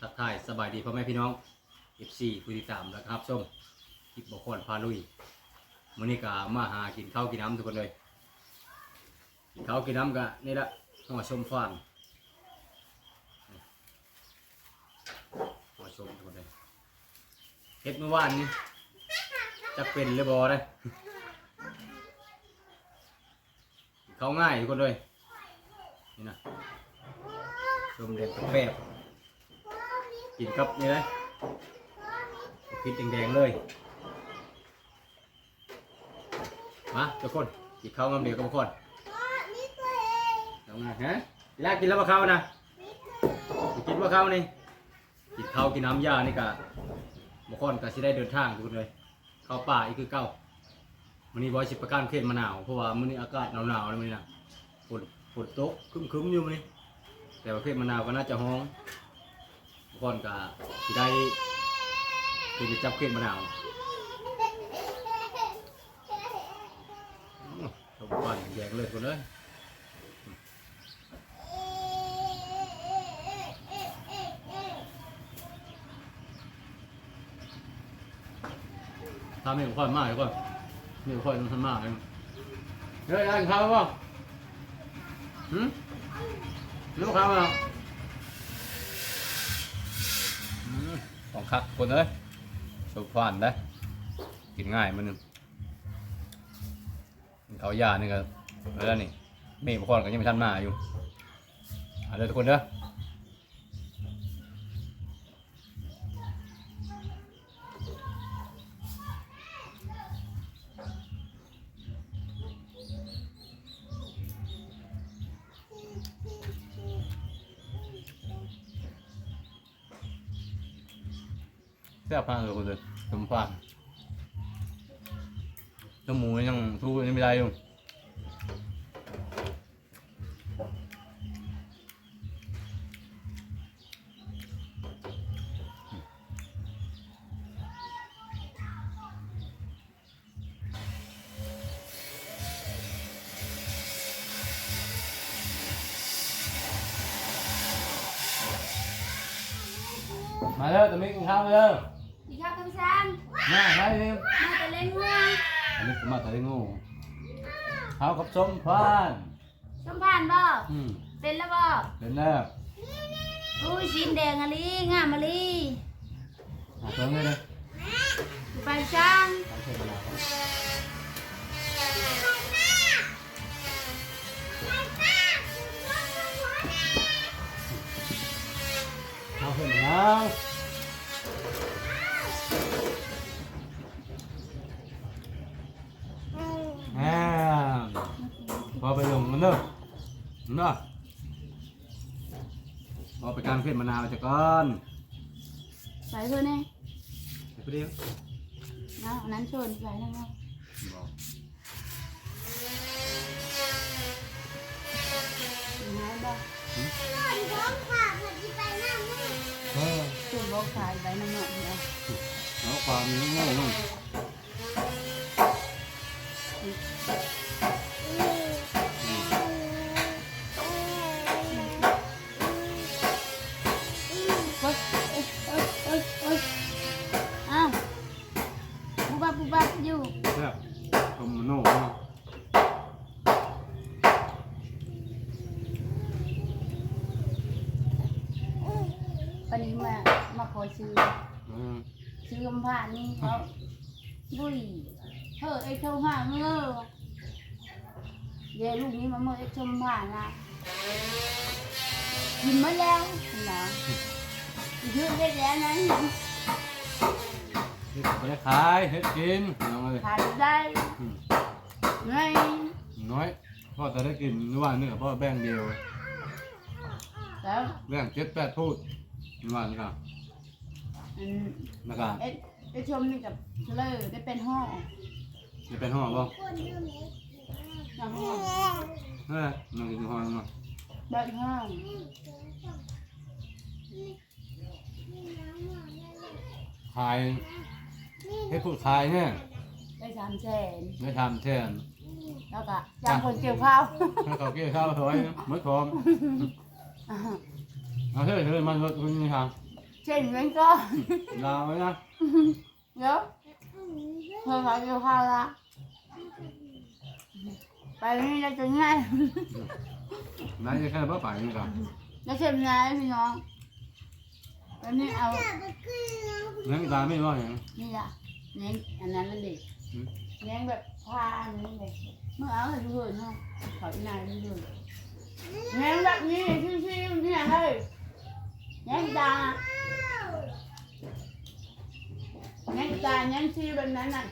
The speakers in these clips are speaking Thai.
ทักทายสบายดีพ่อแม่พี่น้อง FC ผู้ติดตามแล้วครับส้มคลิปบอกคนพาลุยมื้อนี้ก็มาหากินข้าวกินน้ำทุกคนเลยกินข้าวกินน้ำก็นี่ละห่อชมฟางห่อชมทุกคนเลยเฮ็ดเมื่อวานนี้จะเป็นหรือบ่ได้เขาง่ายทุกคนเลยนี่นะชมเด็ดแป๊บ กินกับนี่เลยพริกแดงๆเลยมาทุกคนกินข้าวมาเดียวกับทุกคนเอาไงฮะเวลากินแล้วมาข้าวนะสิกินมาข้าวนี่กินข้าวกินน้ำยานี่กะบางคนก็สิได้เดินทางทุกคนเลยเข้าป่าอีกคือเก้ามันนี้บอยสิประกันเขตมะนาวเพราะว่ามันนี้อากาศหนาวๆเลยมันนี้นะฝนฝนตกครึ้มๆอยู่มันนี้แต่ว่าเขตมะนาวก็น่าจะห้อง บางคนก็สิได้คือจะจับเขตมะนาวชมก่อนแยกเลยคนเลยทำให้ค่อยมากก่อนนี่ค่อยต้องทำมากเลยเฮ้ยได้ข้าวป่ะหืมรู้ข้าวมั้ยของ คักคนเลยชมฟันได้กินง่ายมันนึงเขายานี่ก็แล้วนี่เมฆบางคนก็ยังไม่ทันมาอยู่เอาเลยทุกคนเด้อ แซ่บมากเลยคนเลยสมฟังจมูกยังทูยังไม่ได้อยู่มาเด้อตะมิกินข้าวมาเด้อ ดีครับท่านผู้ชม มาไปเลย มาแต่เล่นเมื องอันนี้มาแต่ได้งูข้าวกับส้มพานชมผ่านบ่อืมเป็นแล้วบ่เดินแล้วอุ้ยสีแดงอะลีงามอะลีหาตัวเลยเลยไปช่างตามเส้นเวลาครับเอาเส้นแล้ว อ่าพอไปลงมันเด้อมันเด้อพอไปการเพื่อนมะนาวจะก่อนใส่เพื่อนนี่ไปเดียวนะอันนั้นชนใส่นั่นเนาะบอกอยู่ไหนบ่เออชนบ่ขายใบน้ำหนองเนาะแล้วค เดี๋ยวลูกนี้มาเมื่อไอ้ชมผ่านนะกินมาแล้วนะยืดได้แล้วนะเฮ็ดไปได้ขายเฮ็ดกินเอาเลยขายได้อืมไงน้อยพ่อจะได้กินระหว่างนี้กับพ่อแบ่งเดียวแล้วแบ่งเจ็ดแปดพูดระหว่างนี้ครับอันนะครับไอ้ไอ้ชมนี่กับเฉลยได้เป็นห้องจะเป็นห้องบ่ อย่างห้องเฮ้ยนั่งกินห้องเนาะแบบห้องขายเฮ็ดพูดขายเนี่ยได้สามแสนไม่ทำแทนแล้วก็จ้างคนเกี่ยวข้าวให้เขาเกี่ยวข้าวถอยมือพร้อมเอาเถอะเถอะมันรถคุณนี่ครับเช่นนั้นก็ลาไว้นะเดี๋ยวเธอขอเกี่ยวข้าวละ ไปนี่เราจะง่าย นายจะแค่บ่ไปนี่ครับแล้วเช่นนายพี่น้องแล้วนี่เอางั้นตาไม่ว่าอย่างนี่ละเน้นอันนั้นนั่นดิอืมเน้นแบบผ้าอันนี้เลยเมื่อเอาให้ดูเนาะขออีนายดูเลยเน้นแบบนี้ชิวๆเนี่ยเฮ้ยเน้นตาเน้นตาเน้นชิวแบบนั้นน่ะ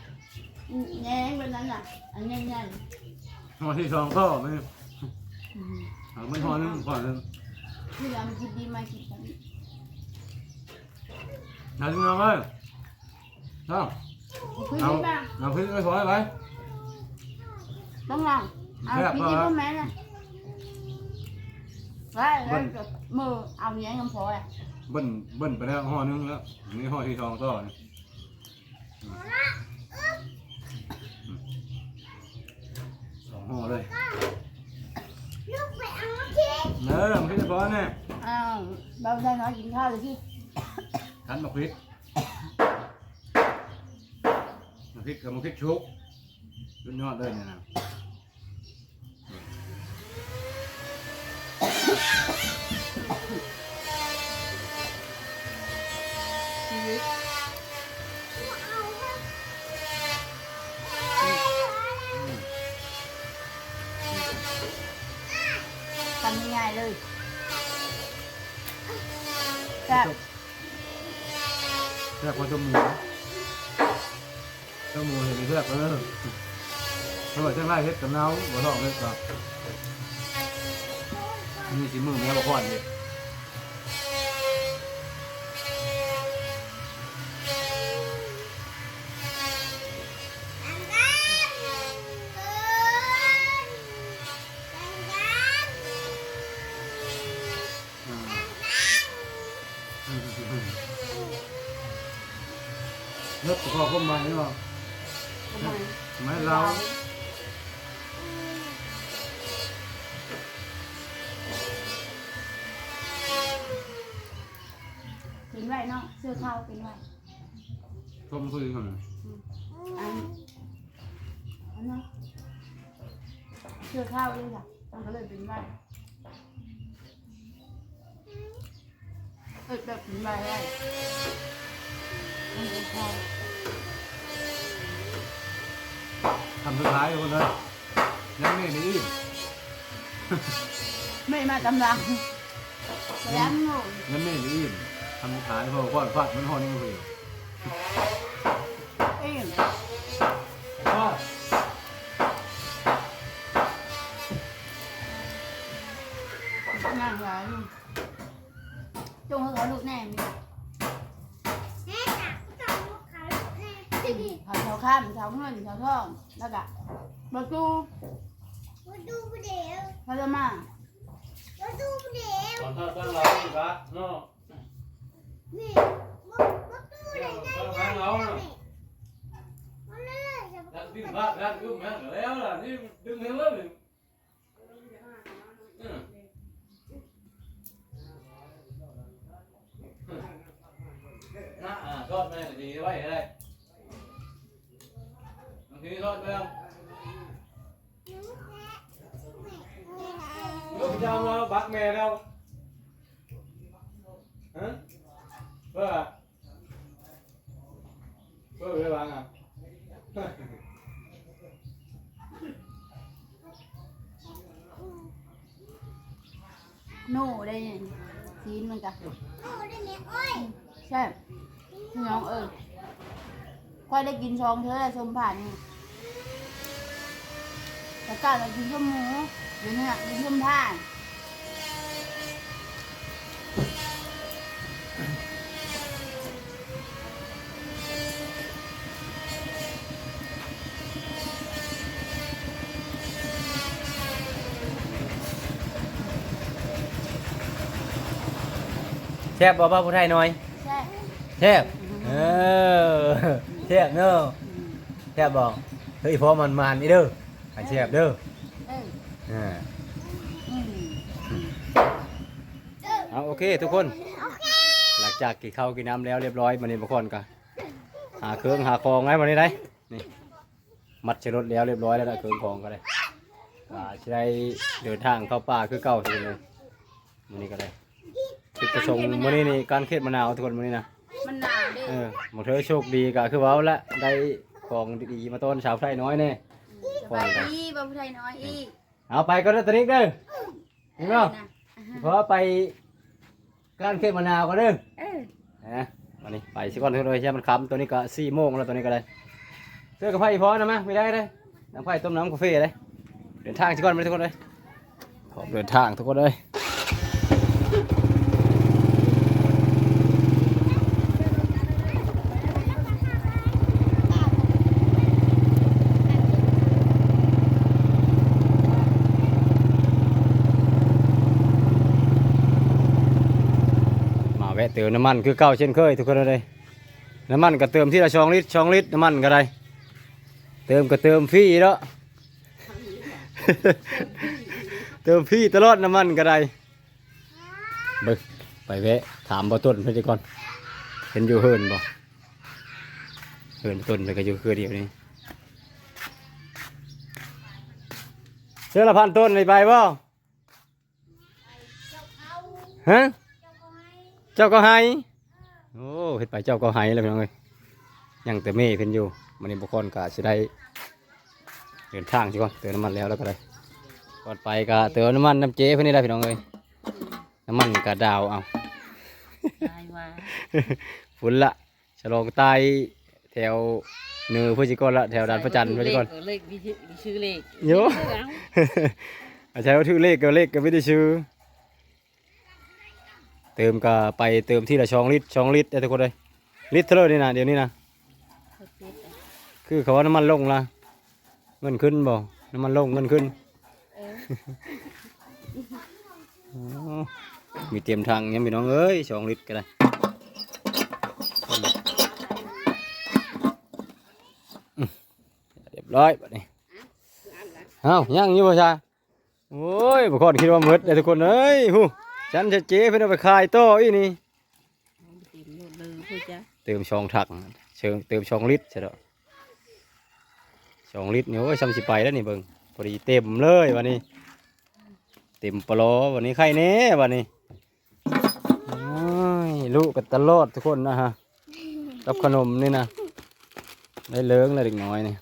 เน้นแบบนั้นน่ะอันนี้นั่น หัวที่สองก็ไม่อืมเอาไม่หัวนึงก่อนนึงที่เราคิดดีมาคิดกันเอาถึงเอาไว้ต้องคุยเอาดีบ้างเอาพริกไว้ถอยไว้ต้องลองเอาแซ่บพี่ปะที่วะพ่อแม่น่ะไว้แล้วก็มือเอาเนี้ยกำพออะเบิ้นเบิ้นไปแล้วห่อนึงแล้วนี่ห่อที่สองต่อนี่สอง ห่อเลยเออมันขึ้นจะพอแน่อ้าวเบาได้น้อยกินข้าวเลยที่คั้นมาพริกมาพริกกับมาพริกชุบสุดยอดเลยเนี่ยนะ แค่พอจมูกจมูเห็นเพื่อนเออเพราะว่าจังไรเฮ็ดกับเนาบ่ท้องเลยครับนี่สิมือแม่บ่ค่อนเลย เลิกขอเข้ามานี่ว่าทำไมไม่เราเป็นไรเนาะเสื้อข้าวเป็นไรชมคุยกันน่ะอันอันเนาะเสื้อข้าวเลยค่ะมันก็เลยเป็นไรเออแบบเป็นไรได้มันเป็นข้าว ทำสุดท้ายคนเลยยังไม่ได้อิ่มไม่มาตำลังแล้วโง่ยังไม่ได้อิ่มทำสุดท้ายเพราะว่าฟาดมันหอนี่เลยเอ้ยาข้ามเท้าเงินเท้าทองแล้วก็ประตูพระมาตอนถ้าตั้งเราอีกละเนาะดันดึงฟาดดันดึงแม่แล้วล่ะนี่ดึงให้เลยนะอ่าทอดแม่ดีไว้ได้บางทีทอดไปแล้วลูกจะเอามาบักแม่แล้วฮะเพื่อเพื่อไปวางอะโน่ได้เนี่ยซีนมันกะใช่พี่น้องเออค่อยได้กินชองเธอแล้วชมผ่านนี่ แต่ก้าเรากินชมหมูเดี๋ยวนี้กินชมผ่านแซ่บบ่ป้าผู้ไทยน้อยใช่แซ่บเออแซ่บเนาะแซ่บบ่เฮ้ยพอมันมันนี่เด้อ ให้แซ่บเด้อเอออ่าอืมเอาโอเคทุกคนโอเคหลังจากกินข้าวกินน้ำแล้วเรียบร้อยมันนี่บางคนก็หาเครื่องหาของไงมันนี่ได้นี่มัดใช้รถแล้วเรียบร้อยแล้วนะเครื่องของก็ได้ก็จะได้เดินทางเข้าป่าคือเก่าทีเลยมันนี่ก็ได้จุดประสงค์มันนี่นี่การเค็ดมะนาวทุกคนมันนี่นะมันหนาวเด้เออหมดเธอโชคดีก็คือเว้าละได้ของดีๆมาต้อนสาวไทยน้อยแน่ สบายดีบ่าวผู้ไทยน้อยอีกเอาไปก็ได้ตอนนี้เด้อเห็นไหมนะเพราะไปการเค็ดมะนาวก็เด้อเออนะวันนี้ไปสิก่อนเท่าไรใช่มันค้ำตัวนี้ก็สี่โมงแล้วตัวนี้ก็ได้เสื้อกับไผ่พอนะมะไม่ได้เลยน้ำไผ่ต้มน้ำกาแฟเลยเดินทางสิก่อนไปทุกคนเลยขอบเดินทางทุกคนเลย มาแวน้ำมันคือเก่าเช่นเคยทุกคนเลยน้ำมันก็เติมที่ละสองลิตรสองลิตรน้ำมันก็ได้ เติมก็เติมฟรีแล้วเติมฟรีตลอดน้ำมันก็ได้บิกไปแวะถามบ่ต้นเพื่อนก่อนเห็นอยู่เฮินบ่เฮินต้นไปก็อยู่คือเดียวนี้เชื่อละพันต้นเลยไปบ่ฮะ เจ้าก็ให้โอ้เห็ดไปเจ้าก็ให้แล้วพี่น้องเอ้ยยังแต่เม่เพิ่นอยู่มันนี้บุคคลก็สิได้เดินทางสิก่อนเติมน้ำมันแล้วแล้วก็ได้ก่อนไปก็เติมน้ำมันน้ำเจ๊เพื่อนนี่ได้พี่น้องเลยน้ำมันกระดาวเอาตายว่าฝุ่นละฉลองตายแถวเนือพุจิกรละแถวด่านพระจันทร์พุจิกรเลขมีชื่อมีชื่อเลขโยอาใช้ว่าชื่อเลขก็เลขก็ไม่ได้ชื่อ เติมก็ไปเติมที่ละช่องลิตรช่องลิตรได้ทุกคนเลยลิตรเท่าไหร่นี่นะเดี๋ยวนี้นะคือเขาว่าน้ำมันลงละเงินขึ้นบ่น้ำมันลงเงินขึ้นมีเตรียมทางยังมีน้องเอ้ยสองลิตรก็ได้เรียบร้อยแบัดนี้เอ้ายังอยู่บ่ชาโอ้ยบ่คนคิดว่าหมดเลยทุกคนเอ้ยฮู้ ฉันจะเจ๊เพิ่นเอาไปขายต่ออีนี่เต็มหมดเลยพูดจ้ะเติมช่องถักเชิงเติมช่องลิตรใช่ดอกช่องลิตรนี่โอ้ยซ้ำสิไปแล้วนี่เบิ่งพอดีเต็มเลยวันนี้ เต็มปลอวันนี้ใครเน่วันนี้โอ้ยลูกกันตลอดทุกคนนะฮะกับขนมนี่นะได้เลิ้งเลยเด็กน้อยนี่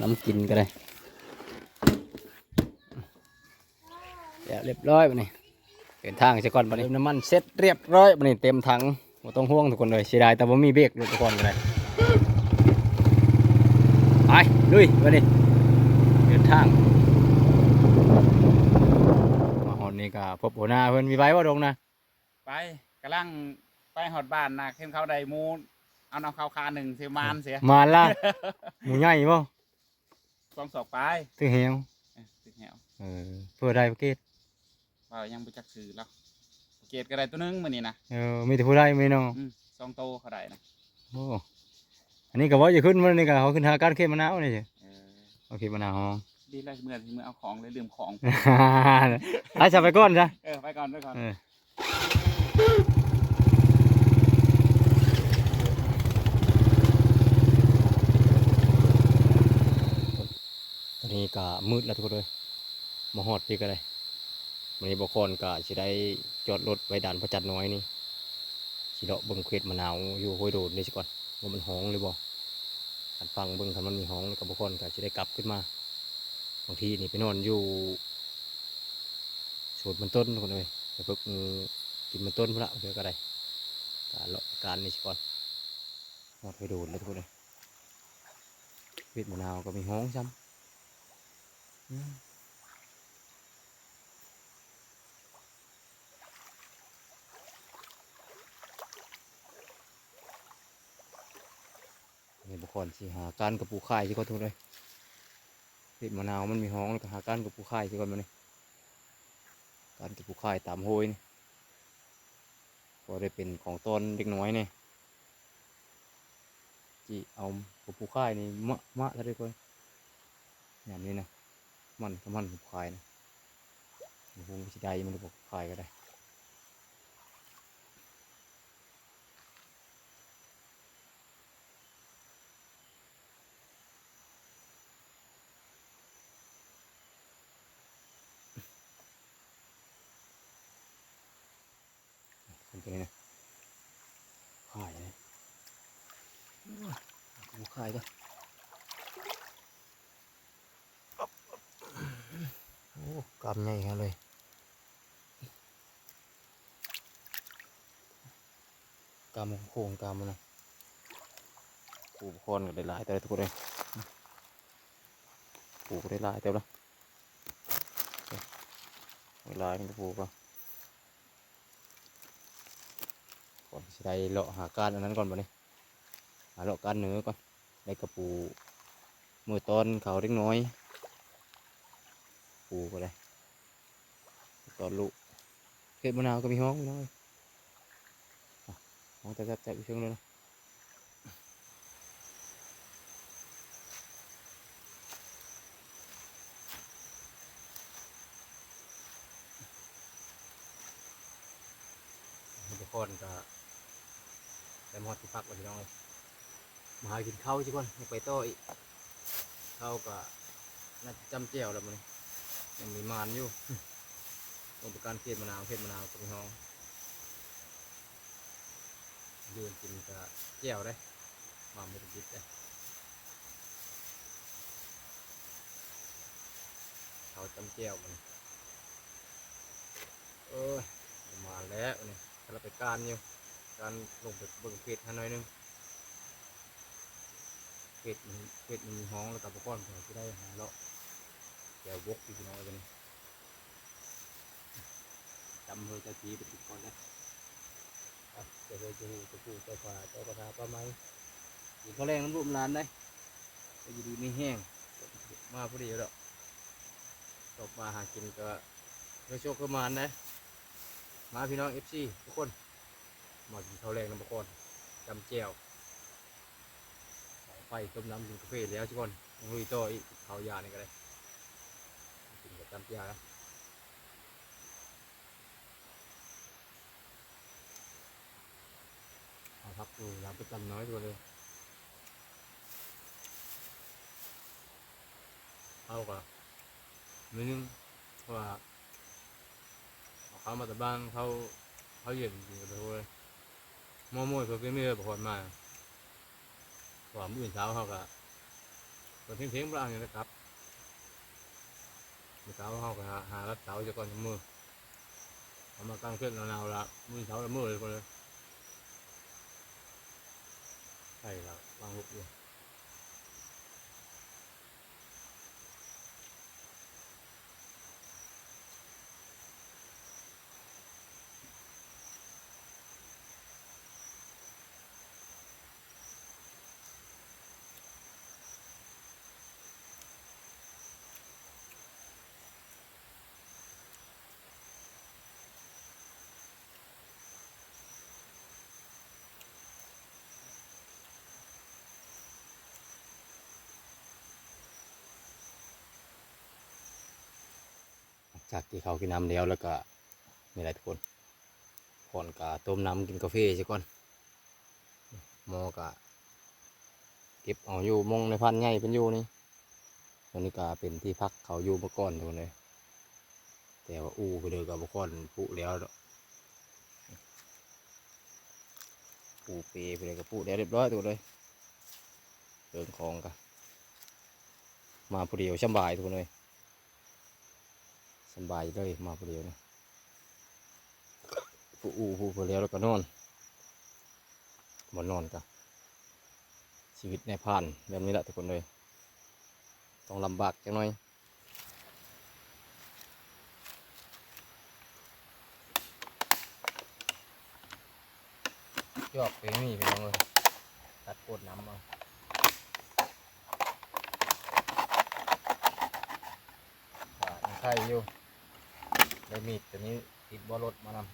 น้ำกินก็ได้ เดี๋ยวเรียบร้อยวันนี้เดินทางจะก่อนวันนี้น้ำมันเสร็จเรียบร้อยวันนี้เต็มถังไม่ต้องห่วงทุกคนเลยเสียดายแต่ว่ามีเบรกเลยทุกคนเลยไปลุยวันนี้เดินทางมาหอนนี่ก็พบหัวหน้าเพิ่นมีใบว่าดงนะไปกำลังไปหอดบ้านนะเข้มเขาไดหมูเอาเอาข้าวคาหนึ่งเสียมานเสียมาล่ะหมูใหญ่บ่กองสอบไปตื้อเหวเอ้ยติดแหวเออเพื่อได้ประเกต ว่ายังไปจักซื้อแล้วเกตก็ได้ตัวหนึงมื้อนี้นะเออมีแต่ผู้ได้ไม่น้องอืมสองโตเขาได้นะโอ้อันนี้ก็ว่าจะขึ้นมันนี่ก็เขาขึ้นหาการเข้มมะนาวนี่สิเออโอเคมะนาวห้องดีเลยเมื่อที่มือเอาของเลยลืมของอาจะไปก่อนจ้ะเออไปก่อนไปก่อนเออตอนนี้ก็มืดแล้วทุกคนเลยมาฮอดพี่ก็เลย วันนี้บกคนก็สิได้จอดรถไว้ด่านพระจันทร์น้อยนี่สิเลาะเบิ่งเควดมะนาวอยู่ห้วยโดดนี่สิก่อนว่ามันห้องหรือบ่คันฟังเบิ่งคันมันมีห้องแล้วก็บกคนก็สิได้กลับขึ้นมาบางทีนี่ไปนอนอยู่สวนมันต้นคนเลยไปเพิ่งกินมันต้นพุ่นละเดี๋ยวก็ได้การเลาะการนี่สิก่อนฮอดห้วยโดดเลยทุกคนเลยเวดมะนาวก็มีห้องซ้ำ นี่บุคคลสิหาการกับปูข่ายที่ก็ทุกเลยติดมะนาวมันมีห้องแล้วก็หาการกับปูข่ายที่ก่อนมานี่การกับปูข่ายตามโฮยนี่ก็ได้เป็นของตนเด็กน้อยนี่ที่เอากับปูข่ายนี่มะมะทะเลคนอย่างนี้นะมันก็มันผมขายนะผมสิได้มันบอกขายก็ได้ ตัวนี้นะขายเลย กูขายก็โอ้กำใหญ่ครับเลยกำโค้งกำนะกูคอนก็ได้หลายแต่ทุกคนเลยปูได้หลายเต็มแล้วเวลามันจะปูก็ก่อนสิได้เลาะหาการอันนั้นก่อนบ่เนี่ยหาเลาะการเนื้อก่อน ได้กระปูมือตอนเขาเล็กน้อย ปูก็ได้ตอนลูกเห็ดมะนาวก็มีห้องน้อยห้องแต่แซ่บๆอีกเชิงเลยนะทุกคนก็ได้หมอดที่พักไว้พี่น้องเลย มาหากินข้าวสิก่อนยากไปต่ออีกข้าวก็น่าจำแจ่วแล้วมันยังมีมานอยู่ต้องประกันเทศมะนาวเทศมะนาวกับพี่น้องยืนกินก็แจ่วได้มาไม่ติดได้เขาจำแจ่วมันเออมาแล้วนี่เราไปการอยู่การลงไปเบิ่งเพจให้น่อยนึง เพจมันเพจมันมีห้องแล้วกับบุคคลเพื่อที่ได้หาเลาะแก้วบกพี่น้องกันจำเฮยจะทีไปติดก่อนนะอะจะเฮยจะหูจะพูจะขวาจะกระทาป้าไม้อีกเขาแรงน้ำรูปร้านได้ก็อยู่ดีไม่แห้งมาพอดีแล้วตกมาหากินก็ไม่โชคก็มานนะมาพี่น้องเอฟซีทุกคนมากินข้าวแรงน้ำบกอนจำแจ่ว ไฟต้มน้ำกินกาแฟแล้วทุกคนยังลุยต่ออีกเขายานี่ก็ได้กินกับจำแจ่วนะเอาพักดูรับปจำน้อยตัวเลยเอาก่อนนิดนึงเพราะว่าเขามาแต่บ้านเขาเขาเย็นจริงๆเลยมอมวยเพื่อนไม่ได้บอกคนมา หวานมื้อเช้าเขาก็ตอนเที่ยงเที่ยงบ้างอย่างนี้ครับมื้อเช้าเขาก็หาหารัดเสาจะก่อนมือเอามาตั้งเครื่องนาวๆละมื้อเช้าละมื้อเลยคนเลยใช่ครับวางลูกอยู่ จากที่เขากินน้ำแล้วแล้วก็มีอะไรทุกคนผ่อนกะต้มน้ำกินกาแฟใช่ก่อนมอกะเก็บเอาอยู่มองในพันใหญ่เป็นอยู่นี่ตอนนี้ก็เป็นที่พักเขาอยู่เมื่อก่อนทุกคนเลยแต่ว่าอู้ไปเลยกับบุคคลปุแล้วดอกปูเปไปเลยกับปุแล้วเรียบร้อยทุกคนเลยเดินของกันมาผู้เดียวช่ำบายทุกคนเลย บายเลยมาผู้เดียวนะผู้อูผู้ผู้เลี้ยวแล้วก็นอนบนนอนกันชีวิตในผ่านแบบนี้แหละทุกคนเลย ต้องลำบากจังหน่อยยอกไปนี่ไปน้องเลยตัดโคตรน้ำเอาไข่อยู่ ได้มีดตัวนี้ติดบอรถมานำ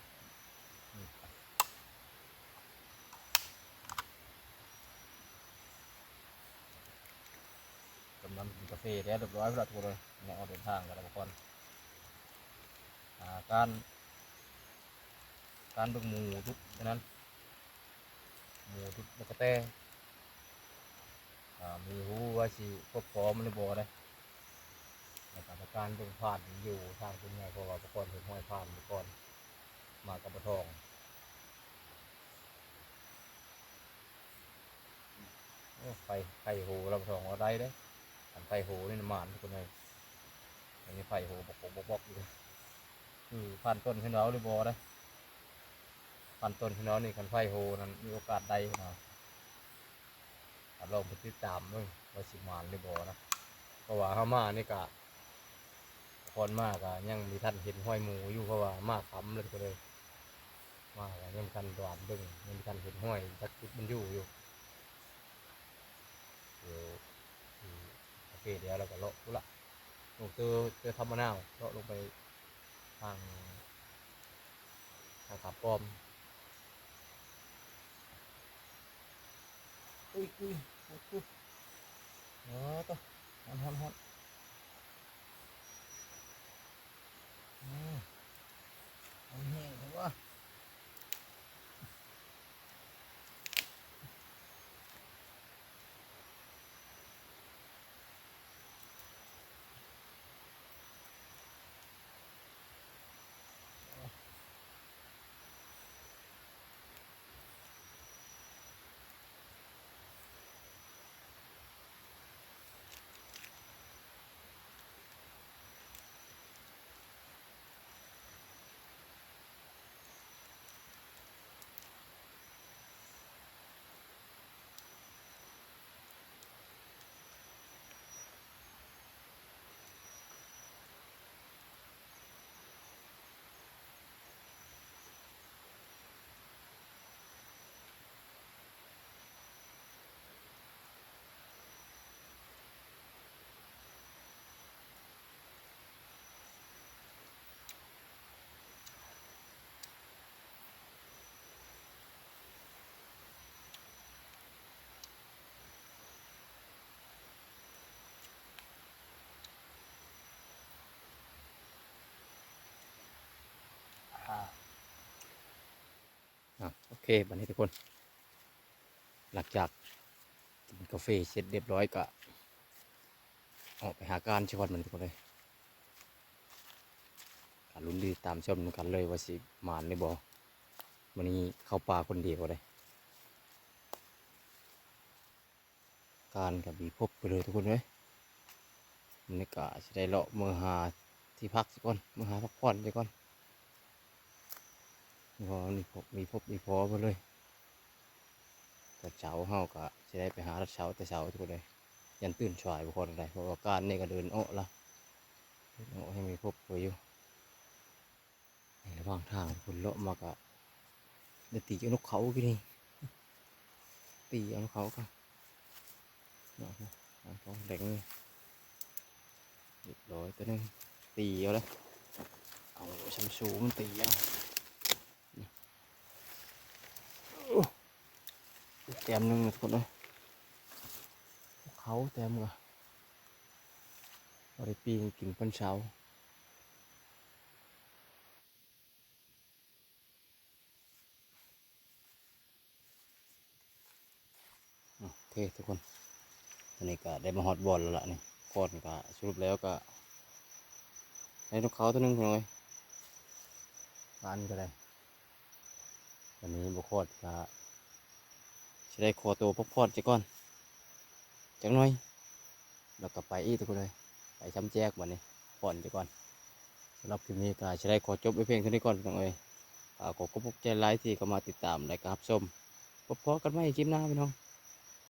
กำลังกินกาแฟแล้วเรียบร้อยแล้วทุกคนเลยเนี่ยออกเดินทางกันแล้วทุกคนอ่าการการเบิ่งหมูทุกอันนั้นหมูทุกมะกะแตอ่ามีหูว่าสิครบพร้อมหรือบ่ได้ ในการการเป็นผ่านอยู่ทางคุณแม่พรกะว่าทุกคนถึงห้อยผ่านทุกคนมากระปรทองไฟไฟโหเราปทองอาได้เลยอันไฟโหนี่น้ำมันทุกคนเลยอันนี้ไฟโหบกบกบกอยู่คือผ่านต้นขึ้นเราหรือบอได้ผ่านต้นขึ้นเรานี่คันไฟโหนั้นมีโอกาสได้นะลองไปติดตามด้วยว่าสิมานหรือบอนะเพราะว่าห้ามานี่กะ คนมากอะยังมีท่านเห็นห้อยหมูอยู่เพราะว่ามาค้ำเลยก็เลยมาแล้วยังมีท่านดวนเบิ่งยังมีท่านเห็นห้อยจักจุดมันอยู่อยู่เดี๋ยวโอเคเดี๋ยวเราก็เลาะดูละลงเจอเจอทำมะนาวเลาะลงไปทางทางขาป้อมอุ้ยอุ้ยอุ้ยอุ้ยเนาะต่อฮอนฮอนฮอนอืม เอาแห้งแต่ว่า อะโอ เคบันนี้ทุกคน หลังจากกินกาแฟเสร็จเรียบร้อยก็ออกไปหาการชวันมันทุกคนเลยการลุ้นดีตามชมกันเลยว่าสิหมานหรือบ่วันนี้เข้าป่าคนเดียวเลยการกับบีพบไปเลยทุกคนเลยมันก็จะได้เลาะเมือหาที่พักสักก่อนมือหาพักผ่อนสักก่อน พอมีพบมีพบมีพอไปเลยแต่เช้าเฮาก็จะได้ไปหารัดเช้าแต่เช้าทุกคนเลยยันตื่นสายบุคคลอะไรเพราะว่าการนี่ก็เดินโอ้ละเดินโอ้ให้มีพบไปอยู่ในระหว่างทางคุณเลาะมากะได้ตีเอานกเขากี่นี่ตีเอานกเขากันเนาะเขาเด็กนี่เรียบร้อยตัวหนึงตีเอาลยเอาชัมสูมันตีเอา เต็มหนึ่งทุกคนเลยเขาเต็มกะเราได้ปีนกินปันเช้าโอเคทุกคนตอนนี้ก็ได้มาฮอตบอลแล้วล่ะนี่ก่อนก็สรุปแล้วก็ให้นกเขาตัวนึงหน่อยบ้านก็ได้วันนี้บุคคลก็ จะได้ขอตัวพักผ่อนจะก่อน จังหน่อยแล้วก็ไปอีกทุกคนเลย ไปช้ำแจกวันนี้ผ่อนจะก่อนสำหรับคลิปนี้ก็จะได้ขอจบไปเพียงเท่านี้ก่อนพี่น้องเอ้ยขอขอบคุณใจไลค์ที่เข้ามาติดตามและก็รับชมพบกันใหม่คลิปหน้าพี่น้อง